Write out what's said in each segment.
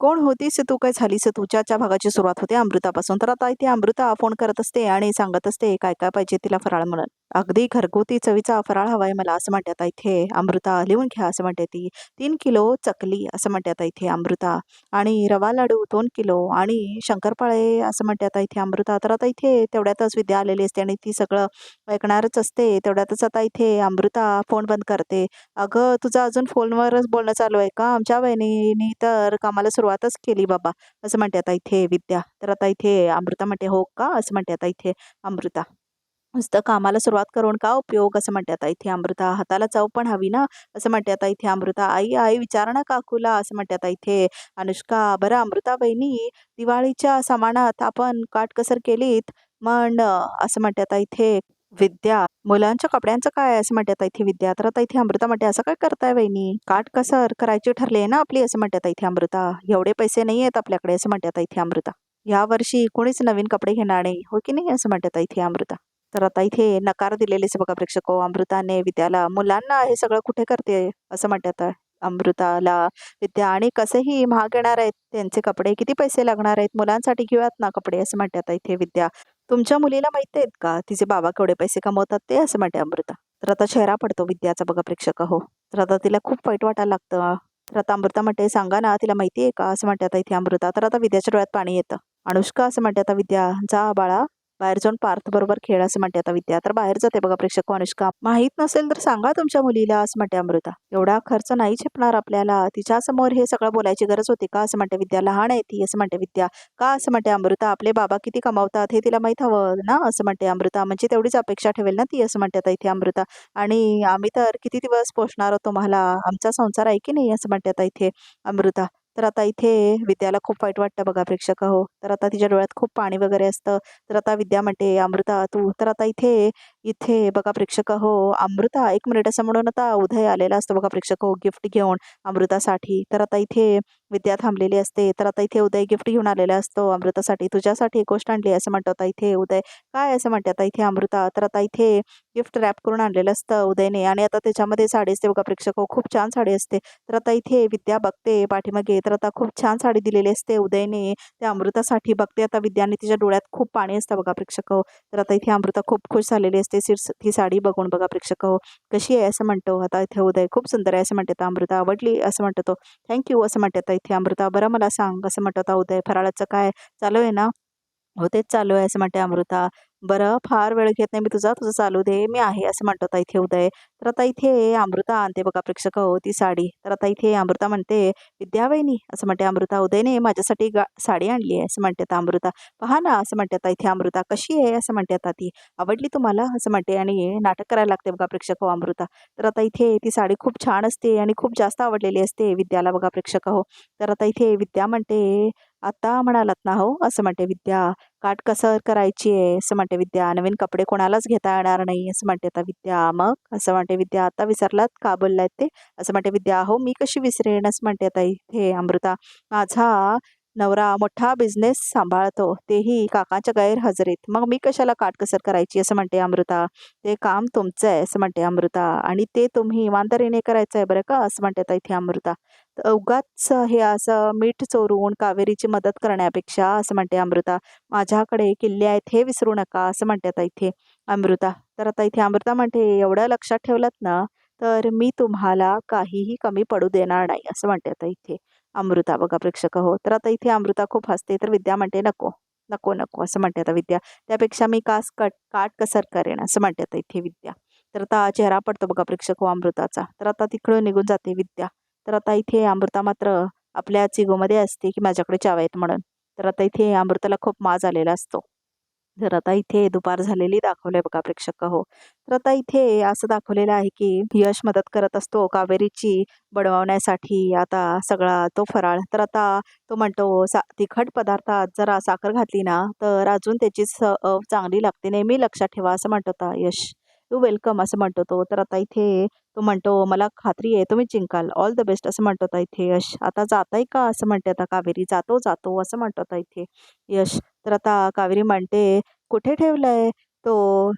कोण होतीस तू काय झालीस? तुझ्याच्या भागाची सुरुवात होते अमृतापासून. तर आता इथे अमृता फोन करत असते आणि सांगत असते काय काय पाहिजे तिला फराळ म्हणून. अगदी घरगुती चवीचा फराळ हवाय मला असं म्हणते आता इथे. अमृता लिहून घ्या असं म्हणते ती. तीन किलो चकली असं म्हणते आता इथे अमृता. आणि रवा लाडू दोन किलो. आणि शंकरपाळे असं म्हणते आता इथे अमृता. तर आता इथे तेवढ्यातच विद्या आलेली असते आणि ती सगळं ऐकणारच असते. तेवढ्यातच आता इथे अमृता फोन बंद करते. अगं तुझं अजून फोनवरच बोलणं चालू आहे का? आमच्या वहिनीनी तर कामाला सुरुवातच केली बाबा असं म्हणते आता इथे विद्या. तर आता इथे अमृता म्हणते हो का? असं म्हणते आता इथे अमृता. नुसतं कामाला सुरुवात करून का उपयोग असं म्हणते आता इथे अमृता हाताला चव पण हवी ना? असं म्हणते आता इथे अमृता. आई आई विचार ना काकूला असं म्हणते आता इथे. अनुष्का बरं अमृता बहिणी दिवाळीच्या सामानात आपण काटकसर केलीत म्हण असं म्हणते आता इथे. विद्या मुलांच्या कपड्यांचं काय? असं म्हणतात इथे विद्या. तर आता इथे अमृता म्हणते असं काय करताय वहिनी काट कसर करायची ठरले ना आपली असं म्हणतात इथे अमृता. एवढे पैसे नाही आहेत आपल्याकडे असं म्हणतात इथे अमृता. या वर्षी कोणीच नवीन कपडे घेणार नाही हो की नाही? असं म्हणतात इथे अमृता. तर आता इथे नकार दिलेलेच बघा प्रेक्षक हो, अमृताने विद्याला. मुलांना हे सगळं कुठे करते असं म्हणते आता. अमृताला विद्या आणि कसेही महाग येणार आहेत त्यांचे कपडे किती पैसे लागणार आहेत मुलांसाठी घेऊयात ना कपडे असं म्हणतात इथे विद्या. तुमच्या मुलीला माहीत आहेत का? तिचे बाबा केवढे पैसे कमवतात ते असं म्हणते अमृता. तर आता चेहरा पडतो विद्याचा बघा प्रेक्षक हो. तर आता तिला खूप वाईट वाटायला लागतं. तर आता अमृता म्हणते सांगा ना तिला माहिती आहे का? असं म्हणते आता इथे अमृता. तर आता विद्याच्या डोळ्यात पाणी येतं. अनुष्का असं म्हणते आता विद्या जा बाळा बाहेर जाऊन पार्थ बरोबर खेळ असं म्हणते आता विद्या. तर बाहेर जाते बघा प्रेक्षक अनुष्का. माहीत नसेल तर सांगा तुमच्या मुलीला असं म्हणते अमृता. एवढा खर्च नाही झेपणार आपल्याला. तिच्या समोर हे सगळं बोलायची गरज होती का असं म्हणते विद्या. लहान आहे ती असं म्हणते विद्या. का असं म्हणते अमृता? आपले बाबा किती कमावतात हे तिला माहीत हवं ना असं म्हणते अमृता. म्हणजे तेवढीच अपेक्षा ठेवेल ना ती असं म्हणते आता इथे अमृता. आणि आम्ही तर किती दिवस पोचणार आहोत तुम्हाला? आमचा संसार आहे की नाही असं म्हणते आता इथे अमृता. तर आता इथे विद्याला खूप वाईट वाटतं बघा प्रेक्षक हो. तर आता तिच्या डोळ्यात खूप पाणी वगैरे असतं. तर आता विद्या म्हणते अमृता तू. तर आता इथे इथे बघा प्रेक्षक हो अमृता एक मिनिट असं म्हणून आता उदय आलेला असतो बघा प्रेक्षक हो गिफ्ट घेऊन अमृतासाठी. तर आता इथे विद्या थांबलेली असते. तर आता इथे उदय गिफ्ट घेऊन आलेला असतो अमृतासाठी. तुझ्यासाठी एक गोष्ट आणली असं म्हणतो आता इथे उदय. काय असं म्हणते आता इथे अमृता? तर आता इथे गिफ्ट रॅप करून आणलेलं असतं उदयने. आणि आता त्याच्यामध्ये साडी असते बघा प्रेक्षक हो खूप छान साडी असते. तर आता इथे विद्या बघते पाठीमागे. तर आता खूप छान साडी दिलेली असते उदयने. त्या अमृतासाठी बघते. आता विद्याने तिच्या डोळ्यात खूप पाणी असतं बघा प्रेक्षक हो. तर आता इथे अमृता खूप खुश झालेली असते. सिर्स ती साडी बघून बघा प्रेक्षक हो. कशी आहे असं म्हणतो आता इथे उदय खूप सुंदर आहे असं म्हणतात अमृता. आवडली असं म्हणतो थँक्यू असं म्हणतात इथे अमृता. बरं मला सांग असं म्हणतो आता उदय. फराळाचं काय? चालू आहे ना? हो तेच चालू आहे असं म्हणते अमृता. बरं फार वेळ घेत नाही मी तुझा तुझं चालू दे मी आहे असं म्हणतो आता इथे उदय. तर आता इथे अमृता आणते बघा प्रेक्षक हो ती साडी. तर आता इथे अमृता म्हणते विद्यावहिनी असं म्हणते अमृता. उदयने माझ्यासाठी गा साडी आणली आहे असं म्हणते आता अमृता. पहा ना असं म्हणते आता इथे अमृता. कशी आहे? असं म्हणते आता ती. आवडली तुम्हाला? असं म्हणते आणि नाटक करायला लागते बघा प्रेक्षक हो अमृता. तर आता इथे ती साडी खूप छान असते आणि खूप जास्त आवडलेली असते विद्याला बघा प्रेक्षक हो. तर आता इथे विद्या म्हणते आता म्हणालात ना हो असं म्हणते विद्या काटकसर करायची आहे? असं म्हणते विद्या नवीन कपडे कोणालाच घेता येणार नाही. असं म्हणते आता विद्या मग? असं म्हणते विद्या आता विसरलात का बोललायत ते? असं म्हणते विद्या हो मी कशी विसरेन? असं म्हणते आता इथे अमृता माझा नवरा मोठा बिझनेस सांभाळतो तेही काकांच्या गैरहजेरीत. मग मी कशाला काटकसर करायची? असं म्हणते अमृता. ते काम तुमचं आहे असं म्हणते अमृता. आणि ते तुम्ही इमानदारीने करायचं आहे बरं का? असं म्हणते इथे अमृता. तर उगाच हे असं मीठ चोरून कावेरीची मदत करण्यापेक्षा असं म्हणते अमृता. माझ्याकडे किल्ले आहेत हे विसरू नका असं म्हणते आता इथे अमृता. तर आता इथे अमृता म्हणते एवढं लक्षात ठेवलं ना तर मी तुम्हाला काहीही कमी पडू देणार नाही असं म्हणते आता इथे. अमृता बघा प्रेक्षक हो. तर आता इथे अमृता खूप हसते तर विद्या म्हणते नको नको नको असं म्हणते आता विद्या. त्यापेक्षा मी कास कट काट कसर करेन असं म्हणते आता इथे विद्या. तर आता चेहरा पडतो बघा प्रेक्षक हो अमृताचा. तर आता तिकडं निघून जाते विद्या. तर आता इथे अमृता मात्र आपल्या चिगोमध्ये असते की माझ्याकडे चाव आहेत म्हणून. तर आता इथे अमृताला खूप माज आलेला असतो. तर आता इथे दुपार झालेली दाखवलंय बघा प्रेक्षक हो. तर आता इथे असं दाखवलेलं आहे की यश मदत करत असतो कावेरीची बडवण्यासाठी आता सगळा तो फराळ. तर आता तो म्हणतो सा तिखट पदार्थात जरा साखर घातली ना तर अजून त्याची स चांगली लागते. नेहमी लक्षात ठेवा असं म्हणतो आता यश. तू वेलकम असं म्हणतो तो. तर आता इथे तो म्हणतो मला खात्री आहे तुम्ही जिंकाल. ऑल द बेस्ट असं म्हणतो आता इथे यश. आता जाताय का? असं म्हणते आता कावेरी. जातो जातो असं म्हणतो आता इथे यश. तर आता कावेरी म्हणते कुठे ठेवलंय तो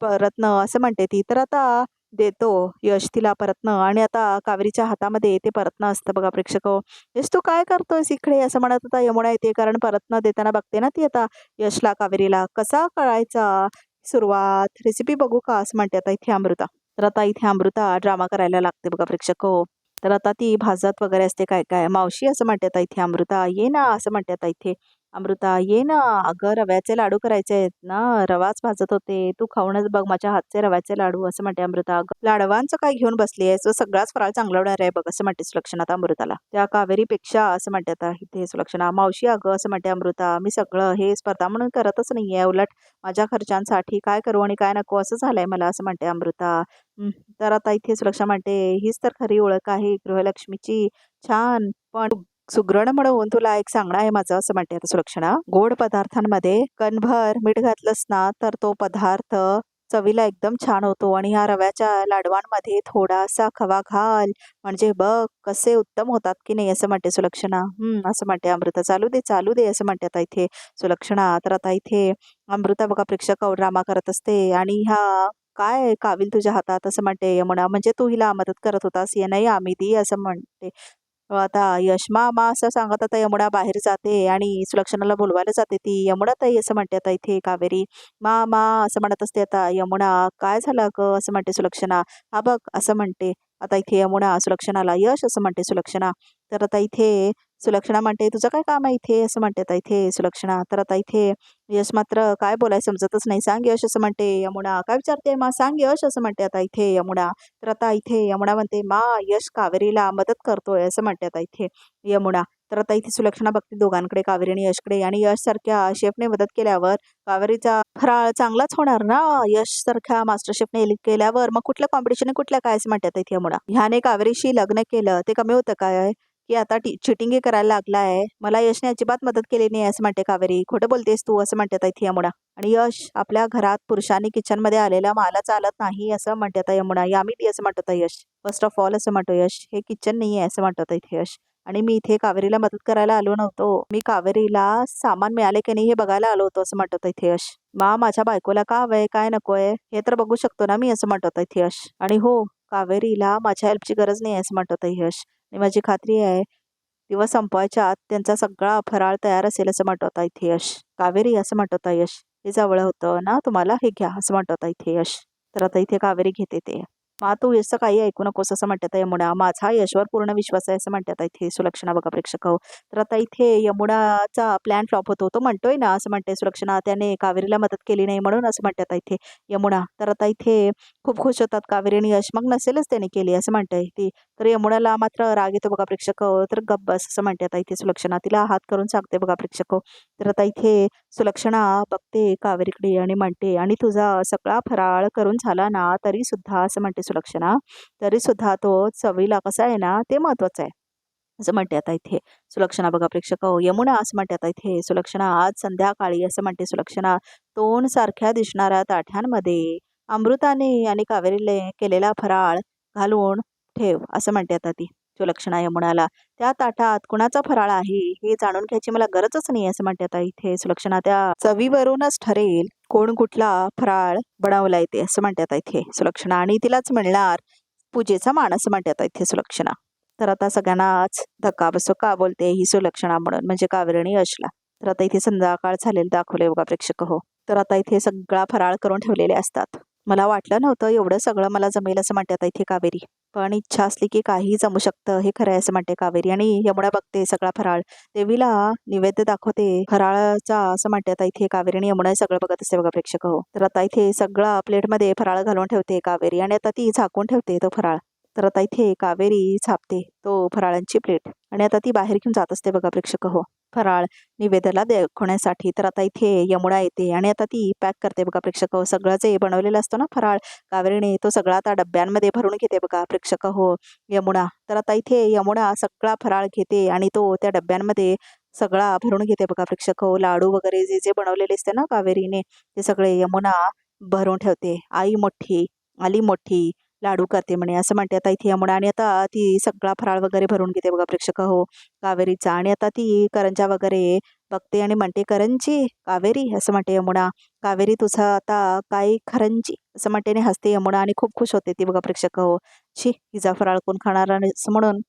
परत असं म्हणते ती. तर आता देतो यश तिला परत्न. आणि आता कावेरीच्या हातामध्ये ते परतन असतं बघा प्रेक्षक. यश तू काय करतोयस इकडे? असं म्हणत होता यमुना येते. कारण परतणं देताना बघते ना ती आता यशला कावेरीला. कसा कळायचा? सुरुवात रेसिपी बघू का? असं म्हणते आता इथे अमृता. तर आता इथे अमृता ड्रामा करायला लागते बघा प्रेक्षक हो. तर आता ती भाजत वगैरे असते काय काय? मावशी असं म्हणते आता इथे अमृता ये ना. असं म्हणते आता इथे. अमृता ये ना अगं रव्याचे लाडू करायचे आहेत ना रवाच भाजत होते तू खाऊनच बघ माझ्या हातचे रव्याचे लाडू असं म्हणते अमृता. अगं लाडवांचं काय घेऊन बसली आहे सगळाच फराळ चांगला होणार आहे बघ असं म्हणते सुलक्षणा आता अमृताला. त्या कावेरीपेक्षा असं म्हणते आता इथे सुलक्षणा मावशी अगं असं म्हणते अमृता मी सगळं हे स्पर्धा म्हणून करतच नाहीये उलट माझ्या खर्चांसाठी काय करू आणि काय नको असं झालंय मला असं म्हणते अमृता. तर आता इथे सुलक्षा म्हणते हीच तर खरी ओळख आहे गृहलक्ष्मीची. छान पण सुग्रण म्हणून तुला एक सांगणं आहे माझं असं म्हणते आता सुलक्षणा. गोड पदार्थांमध्ये कणभर मीठ घातलंस ना तर तो पदार्थ चवीला एकदम छान होतो आणि ह्या रव्याच्या लाडवांमध्ये थोडासा खवा घाल. म्हणजे बघ कसे उत्तम होतात की नाही असं म्हणते सुलक्षणा. हम्म असं म्हणते अमृता. चालू दे चालू दे असं म्हणते आता इथे सुलक्षणा. तर आता इथे अमृता बघा प्रेक्षक ड्रामा करत असते आणि ह्या काय काविल तुझ्या हातात असं म्हणते यमुना. म्हणजे तू हिला मदत करत होतास ये नाही आम्ही ती असं म्हणते. आता यश मामा असं सांगत आता यमुना बाहेर जाते आणि सुलक्षणाला बोलवायला जाते ती. यमुना ताई असं म्हणते आता इथे कावेरी. मा मा असं म्हणत असते आता यमुना काय झालं ग? असं म्हणते सुलक्षणा. हा बघ असं म्हणते. आता इथे यमुना सुलक्षणाला यश असं म्हणते सुलक्षणा. तर आता इथे सुलक्षणा म्हणते तुझं काय काम आहे इथे? असं म्हणते आता इथे सुलक्षणा. तर आता इथे यश मात्र काय बोलायचं समजतच नाही. सांग यश असं म्हणते यमुना. काय विचारते मा? सांग यश असं म्हणते आता इथे यमुना. तर आता इथे यमुना म्हणते मा यश कावेरीला मदत करतोय असं म्हणते आता इथे यमुना. तर आता इथे सुलक्षणा बघते दोघांकडे कावेरी आणि यशकडे. आणि यश सारख्या शेफने मदत केल्यावर कावेरीचा फराळ चांगलाच होणार ना? यश सारख्या मास्टर शेफने केल्यावर मग कुठलं कॉम्पिटिशन कुठल्या काय? असं म्हणतात इथे यमुना. ह्याने कावेरीशी लग्न केलं. ते कमी होतं काय? की आता टी चिटिंग करायला लागलाय मला यशने अजिबात मदत केली नाही असं म्हणते कावेरी. खोटं बोलतेस तू असं म्हणते इथे यमुना. आणि यश आपल्या घरात पुरुषांनी किचनमध्ये आलेल्या मला चालत नाही असं म्हणते यमुना. यामी ती असं म्हणतो यश. फर्स्ट ऑफ ऑल असं म्हणतो यश. हे किचन नाही आहे असं म्हणतो इथे यश. आणि मी इथे कावेरीला मदत करायला आलो नव्हतो. मी कावेरीला सामान मिळाले की नाही हे बघायला आलो होतो असं म्हणतो इथे यश. मा माझ्या बायकोला का हवंय काय नकोय हे तर बघू शकतो ना मी असं म्हणतो इथे यश. आणि हो कावेरीला माझ्या हेल्पची गरज नाही आहे असं म्हणत यश. आणि माझी खात्री आहे दिवस संपवायच्या आत त्यांचा सगळा फराळ तयार असेल असं म्हणत होता इथे यश. कावेरी असं म्हणत होता यश. हे जवळ होतं ना तुम्हाला? हे घ्या असं म्हणत होता इथे यश. तर आता इथे कावेरी घेते ते. मा तू यशचं काही ऐकू नकोस असं म्हणतात यमुना. माझा यशवर पूर्ण विश्वास आहे असं म्हणतात इथे सुलक्षणा बघा प्रेक्षक. हो. तर आता इथे यमुनाचा प्लॅन फ्लॉप होतो. तो म्हणतोय ना असं म्हणते सुलक्षणा त्याने कावेरीला मदत केली नाही म्हणून असं म्हणतात इथे यमुना. तर आता इथे खूप खुश होतात कावेरी आणि यश मग नसेलच त्याने केली असं म्हणते ती. तर यमुनाला मात्र राग येतो बघा प्रेक्षक तर गब्बस असं म्हणते आता इथे सुलक्षणा. तिला हात करून सांगते बघा प्रेक्षक. हो. तर आता इथे सुलक्षणा बघते कावेरीकडे आणि म्हणते आणि तुझा सगळा फराळ करून झाला ना तरी सुद्धा असं म्हणते सुलक्षणा. तरी सुद्धा तो चवीला कसा आहे ना ते महत्वाचं आहे असं म्हणते आता इथे सुलक्षणा बघा प्रेक्षक. हो यमुना असं म्हणते आता इथे सुलक्षणा. आज संध्याकाळी असं म्हणते सुलक्षणा. तोंड सारख्या दिसणाऱ्या ताठ्यांमध्ये अमृताने आणि कावेरीने केलेला फराळ घालून ठेव असं म्हणते आता ती सुलक्षणा यमुनाला. त्या ताटात कुणाचा फराळ आहे हे जाणून घ्यायची मला गरजच नाही असं म्हणते आता इथे. सुलक्षणा त्या चवीवरूनच ठरेल कोण कुठला फराळ बनवलाय ते असं म्हणते आता इथे सुलक्षणा. आणि तिलाच मिळणार पूजेचा मान असं म्हणते आता इथे सुलक्षणा. तर आता सगळ्यांनाच धक्का बसो का बोलते ही सुलक्षणा म्हणून म्हणजे कावेरणी यशला तर आता इथे संध्याकाळ झालेलं दाखवले बघा प्रेक्षक हो. तर आता इथे सगळा फराळ करून ठेवलेले असतात. मला वाटलं नव्हतं एवढं सगळं मला जमेल असं म्हणते आता इथे कावेरी. पण इच्छा असली की काही जमू शकतं हे खरं आहे असं म्हणते कावेरी. आणि यमुना बघते सगळा फराळ. देवीला निवेद्य दाखवते फराळाचा असं म्हणते आता इथे कावेरी. आणि यमुना सगळं बघत असते बघा प्रेक्षक हो. तर आता इथे सगळा प्लेटमध्ये फराळ घालून ठेवते कावेरी. आणि आता ती झाकून ठेवते तो फराळ. तर आता इथे कावेरी छापते तो फराळांची प्लेट. आणि आता ती बाहेर घेऊन जात असते बघा प्रेक्षक हो. फराळ निवेदला दाखवण्यासाठी तर आता इथे यमुना येते आणि आता ती पॅक करते बघा प्रेक्षक. हो सगळं जे बनवलेलं असतं ना फराळ कावेरीने तो सगळा आता डब्यांमध्ये भरून घेते बघा प्रेक्षक. हो यमुना. तर आता इथे यमुना सगळा फराळ घेते आणि तो त्या डब्यांमध्ये सगळा भरून घेते बघा प्रेक्षक. हो लाडू वगैरे जे जे बनवलेले असते ना कावेरीने ते सगळे यमुना भरून ठेवते. आई मोठी आली मोठी. लाडू करते म्हणे. असं म्हणते आता इथे यमुना आणि आता ती सगळा फराळ वगैरे भरून घेते बघा प्रेक्षक. हो कावेरीचा. आणि आता ती करंजा वगैरे बघते आणि म्हणते करंजी कावेरी असं म्हणते यमुना. कावेरी तुझं आता काय खरंजी? असं म्हणते आणि हसते यमुना आणि खूप खुश होते ती बघा प्रेक्षक. हो छी हिजा फराळ कोण खाणार? आणि असं म्हणून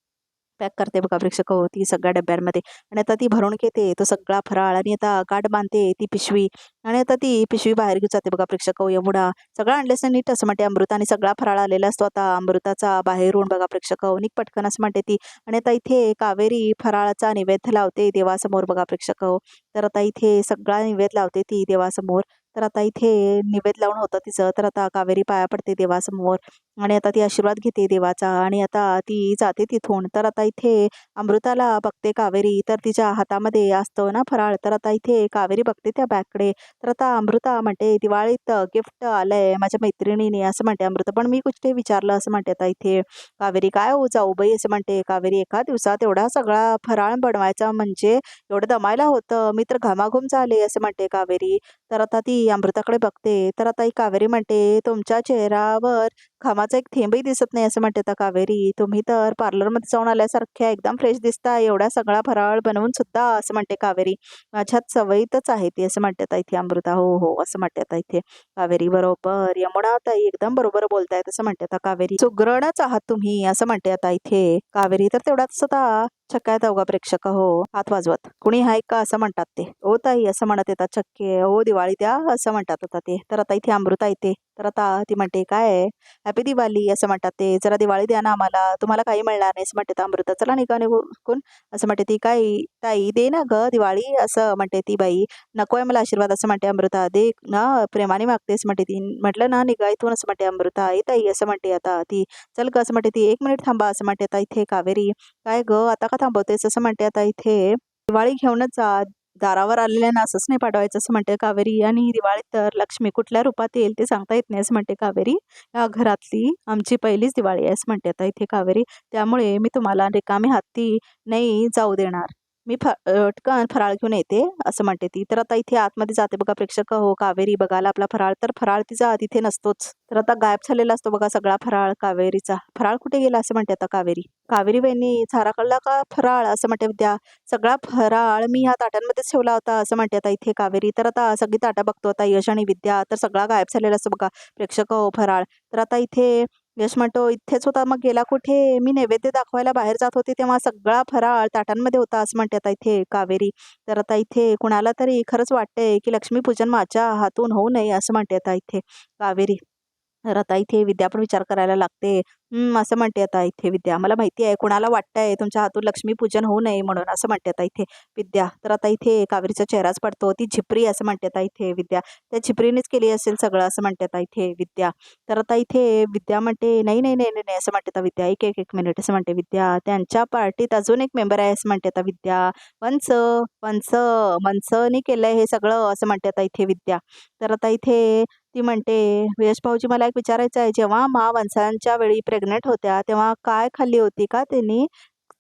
पॅक करते बघा प्रेक्षक हो ती सगळ्या डब्यांमध्ये. आणि आता ती भरून घेते तो सगळा फराळ आणि आता गाठ बांधते ती पिशवी. आणि आता ती पिशवी बाहेर घेऊन जाते बघा प्रेक्षक हो यमुना. सगळा आणलेस ना नीट असं म्हणते अमृता आणि सगळा फराळ आलेला असतो आता. अमृताचा बाहेरून बघा प्रेक्षक हो नीट पटकन असं म्हणते ती. आणि आता इथे कावेरी फराळाचा नैवेद्य लावते देवासमोर बघा प्रेक्षक. हो तर आता इथे सगळा नैवेद्य लावते ती देवासमोर. तर आता इथे निवेद लावून होतं तिचं. तर आता कावेरी पाया पडते देवासमोर आणि आता ती आशीर्वाद घेते देवाचा आणि आता ती जाते तिथून. तर आता इथे अमृताला बघते कावेरी. तर तिच्या हातामध्ये असतो ना फराळ. तर आता इथे कावेरी बघते त्या बॅगकडे. तर आता अमृता म्हणते दिवाळीत गिफ्ट आलंय माझ्या मैत्रिणीने. असं म्हणते अमृता. पण मी कुठे विचारलं? असं म्हणते आता इथे. कावेरी काय हो जाऊ बाई? असं म्हणते. कावेरी एका दिवसात एवढा सगळा फराळ बनवायचा म्हणजे एवढं दमायला होतं. मी तर घामाघूम झाले. असं म्हणते कावेरी. तर आता ती अमृताकडे बघते तर आता ही कावेरी म्हणते तुमच्या चेहऱ्यावर घामाचा एक थेंबही दिसत नाही असं म्हणते आता कावेरी. तुम्ही तर पार्लरमध्ये जाऊन आल्यासारख्या एकदम फ्रेश दिसता एवढा सगळा फराळ बनवून सुद्धा असं म्हणते कावेरी. माझ्यात सवयीतच आहे ती असं म्हणते आता इथे अमृता. हो हो असं म्हणते आता इथे. कावेरी बरोबर. यमुना ताई एकदम बरोबर बोलताय असं म्हणते आता कावेरी. सुग्रणच आहात तुम्ही असं म्हणते आता इथे. कावेरी तर तेवढाच आता छक्क्यात अवघा प्रेक्षक. हो हात वाजवत. कुणी हाय का असं म्हणतात ते. ओ ताई असं म्हणत येतात छक्के. ओ दिवाळी द्या असं म्हणतात आता ते. तर आता इथे अमृता येते तर आता ती म्हणते काय हॅपी दिवाळी असं म्हणतात ते जरा दिवाळी द्या ना आम्हाला तुम्हाला काही मिळणार नाही असं म्हणते अमृता चला निघा निघून असं म्हणते ती काय ताई दे ना ग दिवाळी असं म्हणते ती बाई नको आहे मला आशीर्वाद असं म्हणते अमृता दे ना प्रेमाने मागतेस म्हणते ती म्हटलं ना निघा इथून असं म्हणते अमृता आई ताई असं म्हणते आता ती चल ग असं म्हणते ती एक मिनिट थांबा असं म्हणते आता इथे कावेरी काय ग आता का थांबवतेस असं म्हणते आता इथे दिवाळी घेऊनच जा दारावर आलेल्या नासच नाही पाठवायचं असं म्हणते कावेरी. आणि दिवाळीत तर लक्ष्मी कुठल्या रूपात येईल ते सांगता येत नाही असं म्हणते कावेरी. या घरातली आमची पहिलीच दिवाळी आहे असं म्हणते आता इथे कावेरी. त्यामुळे मी तुम्हाला रिकामी हाती नाही जाऊ देणार. मी फ पटकन फराळ घेऊन येते असं म्हणते ती. तर आता इथे आतमध्ये जाते बघा प्रेक्षक. हो कावेरी बघायला आपला फराळ. तर फराळ तिचा तिथे नसतोच. तर आता गायब झालेला असतो बघा सगळा फराळ कावेरीचा. फराळ कुठे गेला असं म्हणते आता कावेरी. कावेरी बहिणी झाराकडला का फराळ? असं म्हणते विद्या सगळा फराळ मी ह्या ताट्यांमध्येच ठेवला होता असं म्हणते आता इथे कावेरी. तर आता सगळी ताटा बघतो आता यश आणि विद्या. तर सगळा गायब झालेला असतो बघा. प्रेक्षक हो फराळ. तर आता इथे यश म्हणतो इथेच होता मग गेला कुठे? मी नैवेद्य दाखवायला बाहेर जात होते तेव्हा सगळा फराळ ताटांमध्ये होता असं म्हणते आता इथे कावेरी. तर आता इथे कुणाला तरी खरंच वाटतंय की लक्ष्मीपूजन माझ्या हातून होऊ नये असं म्हणते आता इथे कावेरी. तर आता इथे विद्या पण विचार करायला लागते. असं म्हणते आता इथे विद्या. मला माहिती आहे कुणाला वाटतंय तुमच्या हातून लक्ष्मीपूजन होऊ नये म्हणून असं म्हणते आता इथे विद्या. तर आता इथे कावेरीचा चेहराच पडतो ती झिपरी असं म्हणते आता इथे विद्या. त्या झिपरीनेच केली असेल सगळं असं म्हणते आता इथे विद्या. तर आता इथे विद्या म्हणते नाही नाही नाही नाही असं म्हणते आता विद्या. एक एक एक मिनिट असं म्हणते विद्या. त्यांच्या पार्टीत अजून एक मेंबर आहे असं म्हणते आता विद्या. वंच वंच मनसनी केलंय हे सगळं असं म्हणते आता इथे विद्या. तर आता इथे ती म्हणते यश भाऊजी मला एक विचारायचं आहे. जेव्हा मा वंशांच्या वेळी प्रेग्नेंट होत्या तेव्हा काय खाल्ली होती का त्यांनी?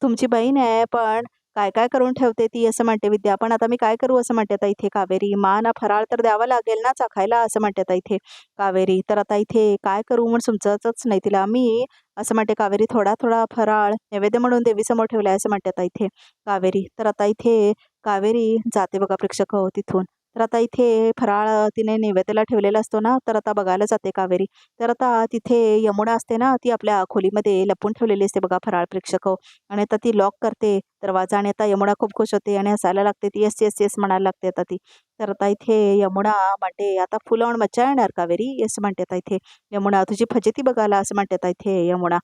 तुमची बहीण आहे पण काय काय करून ठेवते ती? असं म्हणते विद्या. पण आता मी काय करू? असं म्हणते आता इथे कावेरी. मा ना फराळ तर द्यावा लागेल ना चाखायला? असं म्हणते आता इथे कावेरी. तर आता इथे काय करू म्हणून समजतच नाही तिला मी? असं म्हणते कावेरी. थोडा थोडा फराळ नैवेद्य म्हणून देवीसमोर ठेवलाय असं म्हणते आता इथे कावेरी. तर आता इथे कावेरी जाते बघा प्रेक्षक हो तिथून. तर आता इथे फराळ तिने नैवेद्याला ठेवलेला असतो ना तर आता बघायला जाते कावेरी. तर आता तिथे यमुना असते ना ती आपल्या खोलीमध्ये लपून ठेवलेली असते बघा फराळ प्रेक्षक. आणि आता ती लॉक करते दरवाजा आणि आता यमुना खूप खुश होते आणि हसायला लागते ती येस येस येस म्हणायला लागते आता ती. तर आता इथे यमुना म्हणते आता फुलावून मच्छा येणार कावेरी येस म्हणते आता इथे. यमुना तुझी फजेती बघायला असं म्हणते आता इथे यमुना.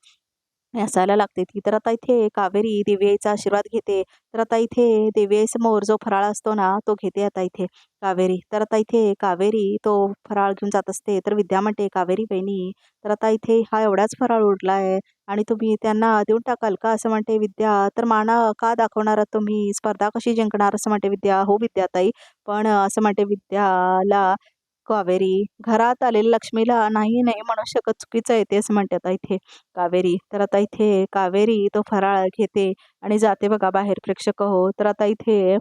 असायला लागते ती. तर आता इथे कावेरी दिव्याईचा आशीर्वाद घेते. तर आता इथे दिव्याईसमोर जो फराळ असतो ना तो घेते आता इथे कावेरी. तर आता इथे कावेरी तो फराळ घेऊन जात असते. तर विद्या म्हणते कावेरी बहिणी तर आता इथे हा एवढाच फराळ उरला आहे आणि तुम्ही त्यांना देऊन टाकाल का? असं म्हणते विद्या. तर माना का दाखवणार तुम्ही? स्पर्धा कशी जिंकणार? असं म्हणते विद्या. हो विद्याताई पण असं म्हणते विद्याला कावेरी घरात आलेल्या लक्ष्मीला नाही नाही म्हणू शकत चुकीचं आहे तेच म्हणते आता इथे. कावेरी तर आता इथे कावेरी तो फराळ घेते आणि जाते बघा बाहेर प्रेक्षक हो. तर आता इथे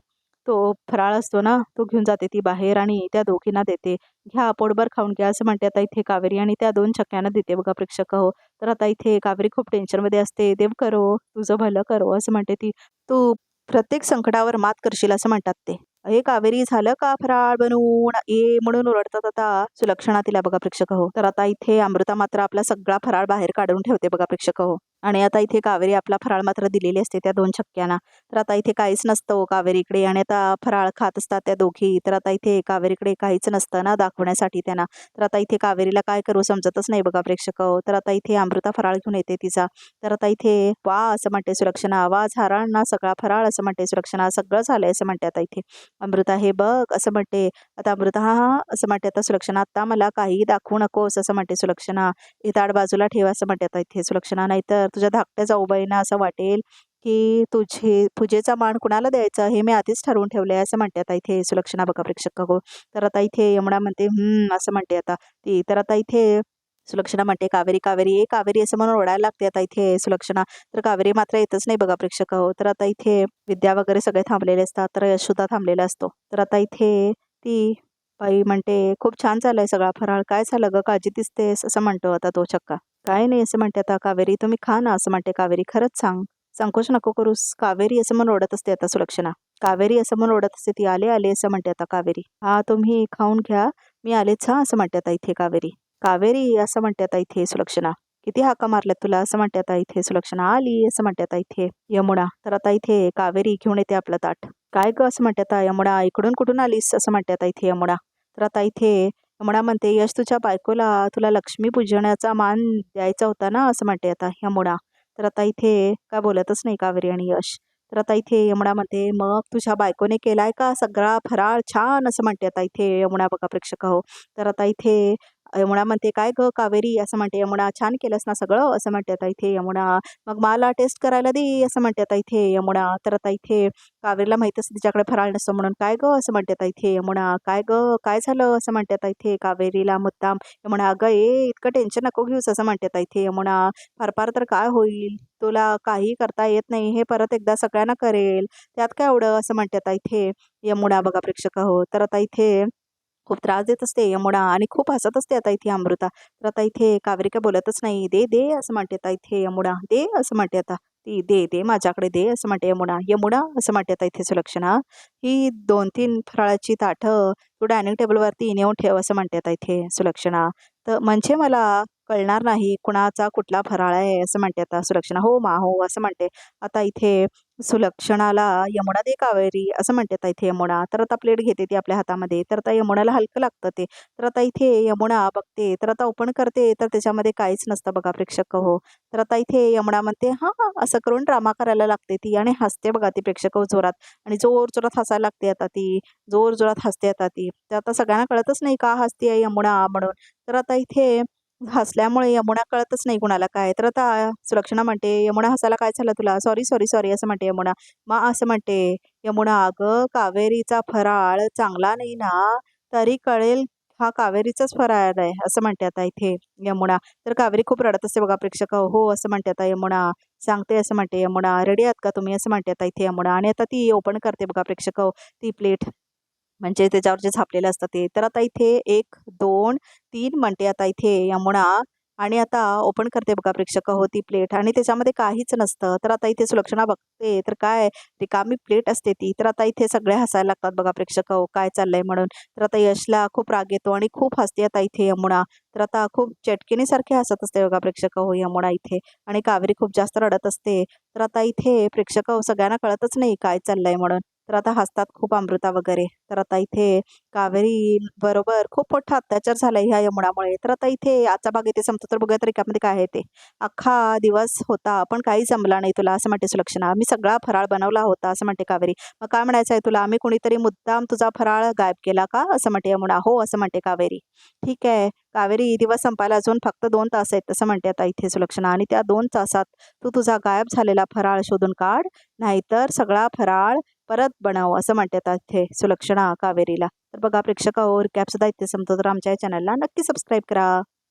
तो फराळ असतो ना तो घेऊन जाते ती बाहेर आणि त्या दोघींना देते. घ्या पोटभर खाऊन घ्या असं म्हणते आता इथे कावेरी आणि त्या दोन छक्क्यांना देते बघा प्रेक्षक हो. तर आता इथे कावेरी खूप टेन्शनमध्ये असते. देव करो तुझं भलं करो असं म्हणते ती. तू प्रत्येक संकटावर मात करशील असं म्हणतात ते. हे कावेरी झालं का फराळ बनवून? ये म्हणून ओरडतात आता सुलक्षणा तिला बघा प्रेक्षक हो. तर आता इथे अमृता मात्र आपला सगळा फराळ बाहेर काढून ठेवते बघा प्रेक्षक हो. आणि आता इथे कावेरी आपला फराळ मात्र दिलेली असते त्या दोन छक्क्यांना. तर आता इथे काहीच नसतं हो कावेरीकडे आणि आता फराळ खात असतात त्या दोघी. तर आता इथे कावेरीकडे काहीच नसतं ना दाखवण्यासाठी त्यांना. तर आता इथे कावेरीला काय करू समजतच नाही बघा प्रेक्षक. तर आता इथे अमृता फराळ घेऊन येते तिचा. तर आता इथे वा असं म्हणते सुरक्षणा वा झारांना सगळा फराळ असं म्हणते सुरक्षणा सगळं झालंय असं म्हणते आता इथे. अमृता हे बघ असं म्हणते. आता अमृता हा हा असं म्हणते आता सुलक्षणा आता मला काही दाखवू नकोस असं म्हणते सुलक्षणा. हे ताड बाजूला ठेवा असं म्हणते आता इथे सुलक्षणा. नाहीतर तुझ्या धाकट्या जाऊबाईंना असं वाटेल की तुझे पूजेचा मान कुणाला द्यायचा हे मी आधीच ठरवून ठेवले असं म्हणते आता इथे सुलक्षणा बघा प्रेक्षक हो तर आता इथे यमुना म्हणते हम्म असं म्हणते आता ती. तर आता इथे सुलक्षणा म्हणते कावेरी कावेरी ए कावेरी असं म्हणून ओढायला लागते आता इथे सुलक्षणा. तर कावेरी मात्र येतच नाही बघा प्रेक्षक. हो तर आता इथे विद्या वगैरे सगळे थांबलेले असतात तर यशोदा थांबलेला असतो. तर आता इथे ती बाई म्हणते खूप छान झालाय सगळा फराळ काय झालं ग? काळजी दिसतेस असं म्हणतो आता तो चक्का काय नाही असं म्हणते आता कावेरी. तुम्ही खा ना असं म्हणते कावेरी. खरंच सांग. संकोच नको करूस. कावेरी असं म्हणून ओढत असते आता सुलक्षणा. कावेरी असं म्हणून ओढत असते ती आले आले असं म्हणते आता कावेरी. हा तुम्ही खाऊन घ्या. मी आलेच हा असं म्हणते आता इथे कावेरी. कावेरी असं म्हणते आता इथे सुलक्षणा. किती हाका मारल्यात तुला असं म्हणते आता इथे सुलक्षणा. आली असं म्हणते आता इथे यमुना. तर आता इथे कावेरी घेऊन येते आपलं ताट. काय ग असं म्हणते आता यमुना? इकडून कुठून आलीस असं म्हणते आता इथे यमुना. तर आता इथे यमुना म्हणते यश तुझ्या बायकोला तुला लक्ष्मी पूजण्याचा मान द्यायचा होता ना असं म्हणते आता यमुना. तर आता इथे काय बोलतच नाही कावेरी आणि यश. तर आता इथे यमुना म्हणते मग तुझ्या बायकोने केलाय का सगळा फराळ छान? असं म्हणते आता इथे यमुना बघा प्रेक्षक हो. तर आता इथे यमुना म्हणते काय ग कावेरी? असं म्हणते यमुना छान केलंस ना सगळं? असं म्हणते आता इथे यमुना. मग मला टेस्ट करायला दे असं म्हणते आता इथे यमुना. तर आता इथे कावेरीला माहीत असते तिच्याकडे फराळ नसतो म्हणून. काय ग? असं म्हणते आता इथे यमुना. काय ग? काय झालं? असं म्हणते आता इथे कावेरीला मुद्दाम. यमुना अगं ए इतकं टेन्शन नको घेऊस असं म्हणते आता इथे यमुना. फार फार तर काय होईल? तुला काही करता येत नाही. हे परत एकदा सगळ्यांना करेल. त्यात काय एवढं? असं म्हणते आता इथे यमुना बघा प्रेक्षक हो तर आता इथे खूप त्रास देत असते यमुना आणि खूप हसत असते आता इथे अमृता. तर आता इथे कावेरी काय बोलतच नाही दे दे असं म्हणते आता इथे यमुना दे असं म्हणते आता ती दे दे माझ्याकडे दे असं म्हणते यमुना यमुना असं म्हणते आता इथे सुलक्षणा. ही दोन तीन फराळाची ताटं तू डायनिंग टेबलवरती नेऊन ठेव असं म्हणते आता इथे सुलक्षणा. तर म्हणजे मला कळणार नाही कुणाचा कुठला फराळ आहे असं म्हणते आता सुलक्षणा. हो मा हो असं म्हणते. आता इथे सुलक्षणाला यमुना दे कावेरी असं म्हणते इथे यमुना. तर आता प्लेट घेते ती आपल्या हातामध्ये. तर आता यमुनाला हलकं लागतं ते. तर आता इथे यमुना बघते. तर आता ओपन करते. तर त्याच्यामध्ये काहीच नसतं बघा प्रेक्षक. हो. तर आता इथे यमुना म्हणते हां हां. असं करून ड्रामा करायला लागते ती आणि हसते बघा ती प्रेक्षक हो जोरात. आणि जोर जोरात हसायला लागते आता ती. जोर जोरात हसते आता ती. तर आता सगळ्यांना कळतच नाही का हसते आहे यमुना म्हणून. तर आता इथे हसल्यामुळे यमुना कळतच नाही कुणाला काय. तर आता सुलक्षणा म्हणते यमुना हसायला काय झालं तुला? सॉरी सॉरी सॉरी असं म्हणते यमुना. मा असं म्हणते यमुना अगं कावेरीचा फराळ चांगला नाही ना तरी कळेल हा कावेरीचाच फराळ आहे असं म्हणते आता इथे यमुना. तर कावेरी खूप रडत असते बघा प्रेक्षक. हो, हो असं म्हणते आता यमुना. सांगते असं म्हणते यमुना. रेडी आहात का तुम्ही? असं म्हणते आता इथे यमुना. आणि आता ती ओपन करते बघा प्रेक्षक. ती प्लेट म्हणजे त्याच्यावर जे झापलेलं असतं ते. तर आता इथे एक दोन तीन म्हणते आता इथे यमुना आणि आता ओपन करते बघा प्रेक्षक हो ती प्लेट. आणि त्याच्यामध्ये काहीच नसतं. तर आता इथे सुलक्षणा बघते. तर काय? रिकामी प्लेट असते ती. तर आता इथे सगळे हसायला लागतात बघा प्रेक्षक हो काय चाललंय म्हणून. तर आता यशला खूप राग येतो आणि खूप हसते आता इथे यमुना. तर आता खूप चटकिनीसारखे हसत असते बघा प्रेक्षक हो यमुना इथे. आणि कावेरी खूप जास्त रडत असते. तर आता इथे प्रेक्षक हो सगळ्यांना कळतच नाही काय चाललंय म्हणून. तर आता हसतात खूप अमृता वगैरे. तर आता इथे कावेरी बरोबर खूप मोठा अत्याचार झाला ह्या यमुनामुळे. तर आता इथे आजचा भाग इथे संपतो तर बघूया तर एकामध्ये काय आहे ते. अख्खा दिवस होता पण काही जमला नाही तुला असं म्हणते सुलक्षणा. मी सगळा फराळ बनवला होता असं म्हणते कावेरी. मग काय म्हणायचं आहे तुला? आम्ही कुणीतरी मुद्दाम तुझा फराळ गायब केला का? असं म्हणते यमुना. हो असं म्हणते कावेरी. ठीक आहे. कावेरी दिवस संपायला अजून फक्त दोन तास आहेत असं म्हणते आता इथे सुलक्षणा. आणि त्या दोन तासात तू तुझा गायब झालेला फराळ शोधून काढ. नाहीतर सगळा फराळ परत बनाव असं म्हणतात इथे सुलक्षणा कावेरीला. तर बघा प्रेक्षकावर कॅप सुद्धा इथे संपतो. तर आमच्या या चॅनलला नक्की सबस्क्राईब करा.